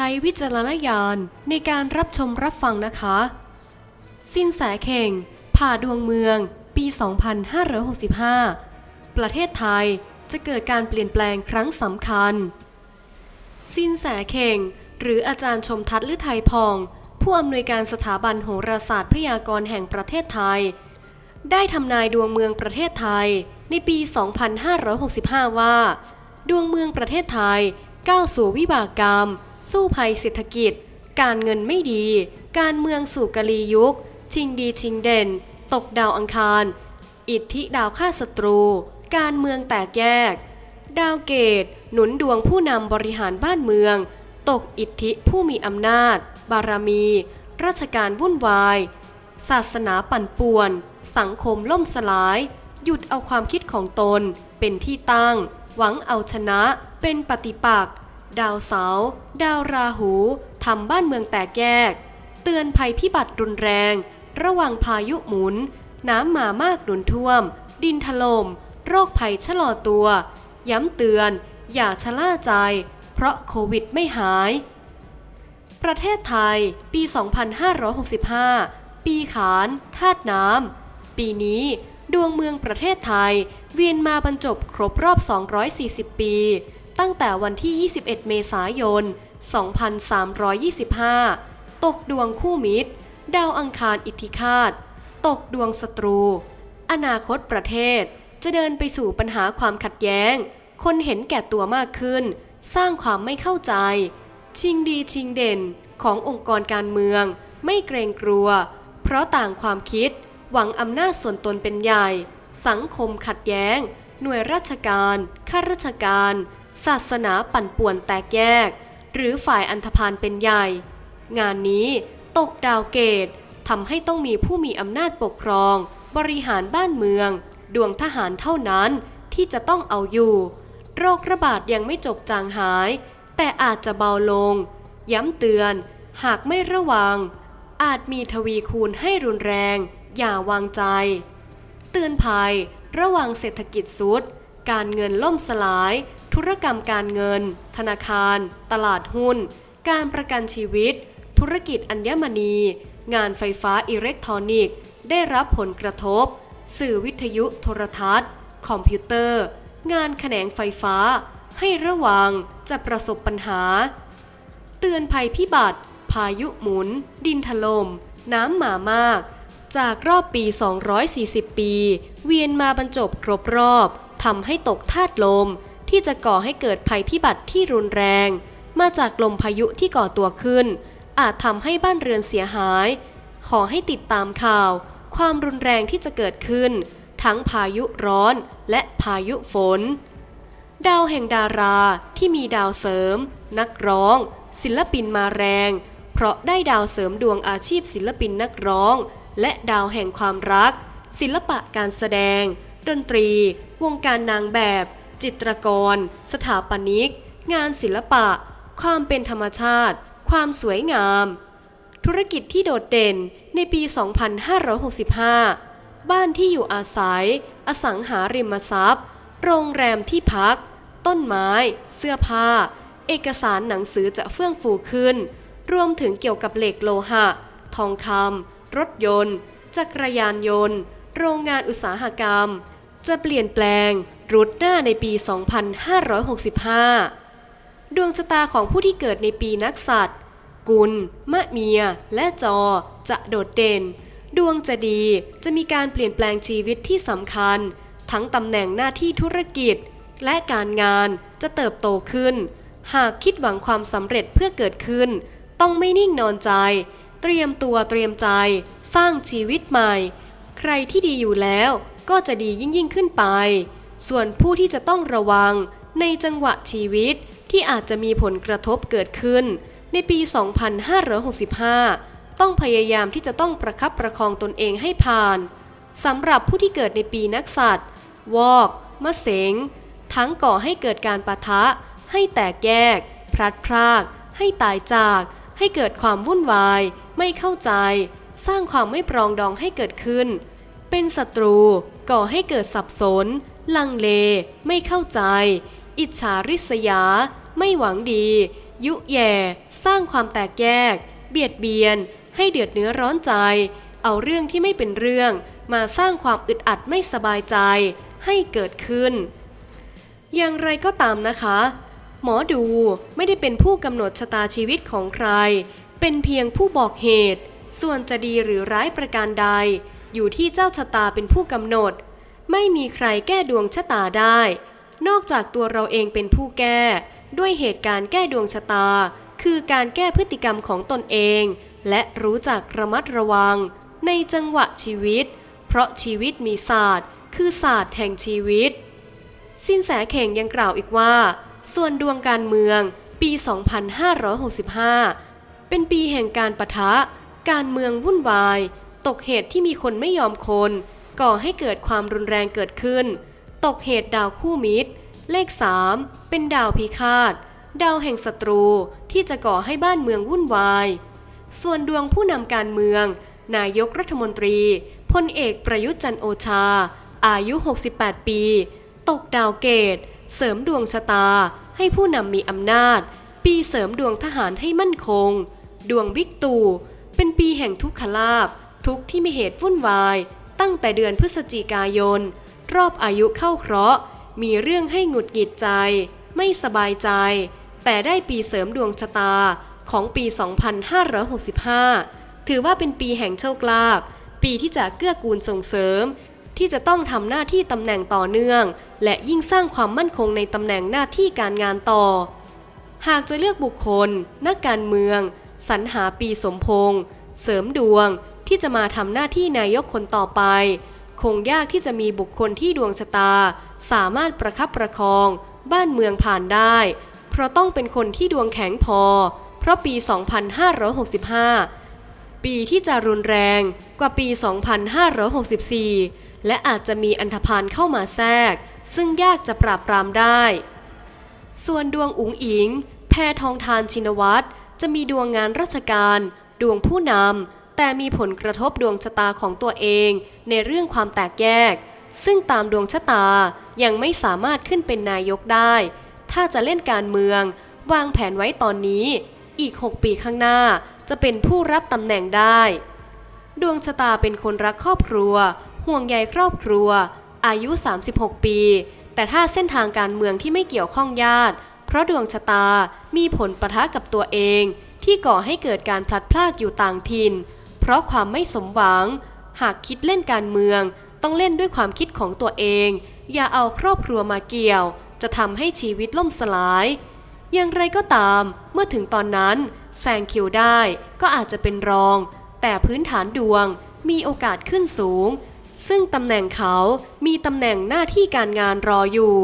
ช้วิจารณญาณในการรับชมรับฟังนะคะ สินแสเข่ง ผ่าดวงเมือง ปี 2565 ประเทศไทยจะเกิดการเปลี่ยนแปลงครั้งสำคัญ สินแสเข่ง หรืออาจารย์ชมทัศน์ฤทัยพอง ผู้อำนวยการสถาบันโหราศาสตร์พยากรณ์แห่งประเทศไทย ได้ทำนายดวงเมืองประเทศไทยในปี 2565 ว่า ดวงเมืองประเทศไทยก้าวสู่วิบากกรรม สู้ภัยเศรษฐกิจ การเงินไม่ดี การเมืองสู่กะลียุค ชิงดีชิงเด่น ตกดาวอังคาร อิทธิดาวฆ่าศัตรู การเมืองแตกแยก ดาวเกต หนุนดวงผู้นำบริหารบ้านเมือง ตกอิทธิผู้มีอำนาจ บารมี ราชการวุ่นวาย ศาสนาปั่นป่วน สังคมล่มสลาย หยุดเอาความคิดของตน เป็นที่ตั้ง หวังเอาชนะ เป็นปฏิปักษ์ ดาวเสาร์ดาวราหูทำบ้านเมืองแตกแยก เตือนภัยพิบัติรุนแรง ระวังพายุหมุน น้ำมามากหนุนท่วม ดินถลม่มโรคภัยชะลอตัว ย้ำเตือน อย่าชะล่าใจ เพราะโควิดไม่หาย ประเทศไทย ปี 2565 ปีขานธาตุน้ำ ปีนี้ดวงเมืองประเทศไทย เวียนมาบรรจบครบรอบ 240 ปี ตั้งแต่วันที่ 21 เมษายน 2325 ตกดวงคู่มิตร ดาวอังคารอิทธิคาต ตกดวงศัตรู อนาคตประเทศ จะเดินไปสู่ปัญหาความขัดแย้ง คนเห็นแก่ตัวมากขึ้น สร้างความไม่เข้าใจ ชิงดีชิงเด่นขององค์กรการเมือง ไม่เกรงกลัว เพราะต่างความคิด หวังอำนาจส่วนตนเป็นใหญ่ สังคมขัดแย้ง หน่วยราชการ ข้าราชการ ศาสนาปั่นป่วนแตกแยก หรือฝ่ายอันธพาลเป็นใหญ่ งานนี้ตกดาวเกตทำให้ต้องมีผู้มีอำนาจปกครอง บริหารบ้านเมือง ดวงทหารเท่านั้นที่จะต้องเอาอยู่ โรคระบาดยังไม่จบจางหาย แต่อาจจะเบาลง ย้ำเตือน หากไม่ระวัง อาจมีทวีคูณให้รุนแรง อย่าวางใจ เตือนภัย ระวังเศรษฐกิจสุด การเงินล่มสลาย ธุรกรรมการเงิน ธนาคาร ตลาดหุ้น การประกันชีวิต ธุรกิจอัญมณี งานไฟฟ้าอิเล็กทรอนิกส์ ได้รับผลกระทบ สื่อวิทยุโทรทัศน์ คอมพิวเตอร์ งานแขนงไฟฟ้า ให้ระวังจะประสบปัญหา เตือนภัยพิบัติ พายุหมุน ดินถลม่ม น้ำหมามากจากรอบปี 240 ปี เวียนมาบรรจบครบรอบ ทำให้ตกธาตุลมที่จะก่อให้เกิดภัยพิบัติที่รุนแรง มาจากลมพายุที่ก่อตัวขึ้น อาจทำให้บ้านเรือนเสียหาย ขอให้ติดตามข่าว ความรุนแรงที่จะเกิดขึ้น ทั้งพายุร้อนและพายุฝน ดาวแห่งดาราที่มีดาวเสริม นักร้อง ศิลปินมาแรง เพราะได้ดาวเสริมดวงอาชีพศิลปินนักร้อง และดาวแห่งความรัก ศิลปะการแสดง ดนตรี วงการนางแบบ จิตรกร สถาปนิก งานศิลปะ ความเป็นธรรมชาติ ความสวยงาม ธุรกิจที่โดดเด่นในปี 2565 บ้านที่อยู่อาศัย อสังหาริมทรัพย์ โรงแรมที่พัก ต้นไม้ เสื้อผ้า เอกสารหนังสือจะเฟื่องฟูขึ้น รวมถึงเกี่ยวกับเหล็กโลหะ ทองคำรถยนต์ จักรยานยนต์ โรงงานอุตสาหกรรม จะเปลี่ยนแปลงรุดหน้าในปี 2565 ดวงชะตาของผู้ที่เกิดในปีนักสัตว์ กุล มะเมีย และจอ จะโดดเด่น ดวงจะดี จะมีการเปลี่ยนแปลงชีวิตที่สำคัญ ทั้งตำแหน่งหน้าที่ธุรกิจ และการงานจะเติบโตขึ้น หากคิดหวังความสำเร็จเพื่อเกิดขึ้น ต้องไม่นิ่งนอนใจ เตรียมตัวเตรียมใจ สร้างชีวิตใหม่ ใครที่ดีอยู่แล้ว ก็จะดียิ่งยิ่งขึ้นไป ส่วนผู้ที่จะต้องระวังในจังหวะชีวิตที่อาจจะมีผลกระทบเกิดขึ้น ในปี 2565 ต้องพยายามที่จะต้องประคับประคองตนเองให้ผ่านสำหรับผู้ที่เกิดในปีนักสัตว์วอกมะเสง ทั้งก่อให้เกิดการปะทะ ให้แตกแยก พลัดพราก ให้ตายจาก ให้เกิดความวุ่นวาย ไม่เข้าใจ สร้างความไม่ปรองดองให้เกิดขึ้น เป็นศัตรู ก่อให้เกิดสับสน ลังเล ไม่เข้าใจ อิจฉาริษยา ไม่หวังดี ยุแย่ สร้างความแตกแยก เบียดเบียน ให้เดือดเนื้อร้อนใจ เอาเรื่องที่ไม่เป็นเรื่อง มาสร้างความอึดอัดไม่สบายใจ ให้เกิดขึ้น อย่างไรก็ตามนะคะ หมอดูไม่ได้เป็นผู้กำหนดชะตาชีวิตของใคร เป็นเพียงผู้บอกเหตุ ส่วนจะดีหรือร้ายประการใด อยู่ที่เจ้าชะตาเป็นผู้กำหนด ไม่มีใครแก้ดวงชะตาได้ นอกจากตัวเราเองเป็นผู้แก้ ด้วยเหตุการณ์แก้ดวงชะตา คือการแก้พฤติกรรมของตนเอง และรู้จักระมัดระวัง ในจังหวะชีวิต เพราะชีวิตมีศาสตร์ คือศาสตร์แห่งชีวิต สินแสเข่งยังกล่าวอีกว่า ส่วนดวงการเมืองปี 2565 เป็นปีแห่งการปะทะ การเมืองวุ่นวาย ตกเหตุที่มีคนไม่ยอมคน ก่อให้เกิดความรุนแรงเกิดขึ้น ตกเหตุดาวคู่มิตร เลข 3 เป็นดาวพิฆาต ดาวแห่งศัตรูที่จะก่อให้บ้านเมืองวุ่นวาย ส่วนดวงผู้นำการเมือง นายกรัฐมนตรีพลเอกประยุทธ์จันโอชา อายุ 68 ปี ตกดาวเกต เสริมดวงชะตาให้ผู้นำมีอำนาจ ปีเสริมดวงทหารให้มั่นคง ดวงวิกตู เป็นปีแห่งทุกขลาบ ทุกที่มีเหตุวุ่นวาย ตั้งแต่เดือนพฤศจิกายน รอบอายุเข้าเคราะห์ มีเรื่องให้หงุดหงิดใจ ไม่สบายใจ แต่ได้ปีเสริมดวงชะตาของปี 2565 ถือว่าเป็นปีแห่งโชคลาภปีที่จะเกื้อกูลส่งเสริม ที่จะต้องทำหน้าที่ตำแหน่งต่อเนื่อง และยิ่งสร้างความมั่นคงในตำแหน่งหน้าที่การงานต่อ หากจะเลือกบุคคล นักการเมือง สรรหาปีสมพงษ์เสริมดวง ที่จะมาทำหน้าที่นายกคนต่อไป คงยากที่จะมีบุคคลที่ดวงชะตา สามารถประคับประคอง บ้านเมืองผ่านได้ เพราะต้องเป็นคนที่ดวงแข็งพอ เพราะปี 2565 ปีที่จะรุนแรงกว่าปี 2564 และอาจจะมีอันธพาลเข้ามาแทรก ซึ่งยากจะปราบปรามได้ ส่วนดวงอุ๋งอิง แพทองทานชินวัตรจะมีดวงงานราชการ ดวงผู้นำ แต่มีผลกระทบดวงชะตาของตัวเองในเรื่องความแตกแยก ซึ่งตามดวงชะตายังไม่สามารถขึ้นเป็นนายกได้ ถ้าจะเล่นการเมือง วางแผนไว้ตอนนี้ อีก 6 ปีข้างหน้าจะเป็นผู้รับตำแหน่งได้ ดวงชะตาเป็นคนรักครอบครัว ห่วงใยครอบครัว อายุ 36 ปี แต่ถ้าเส้นทางการเมืองที่ไม่เกี่ยวข้องญาติ เพราะดวงชะตามีผลประทะกับตัวเอง ที่ก่อให้เกิดการพลัดพรากอยู่ต่างถิ่น ราะความไม่สมหวัง หากคิดเล่นการเมือง ต้องเล่นด้วยความคิดของตัวเอง อย่าเอาครอบครัวมาเกี่ยว จะทำให้ชีวิตล่มสลาย อย่างไรก็ตามเมื่อถึงตอนนั้นแซงคิวได้ก็อาจจะเป็นรอง แต่พื้นฐานดวงมีโอกาสขึ้นสูง ซึ่งตำแหน่งเขามีตำแหน่งหน้าที่การงานรออยู่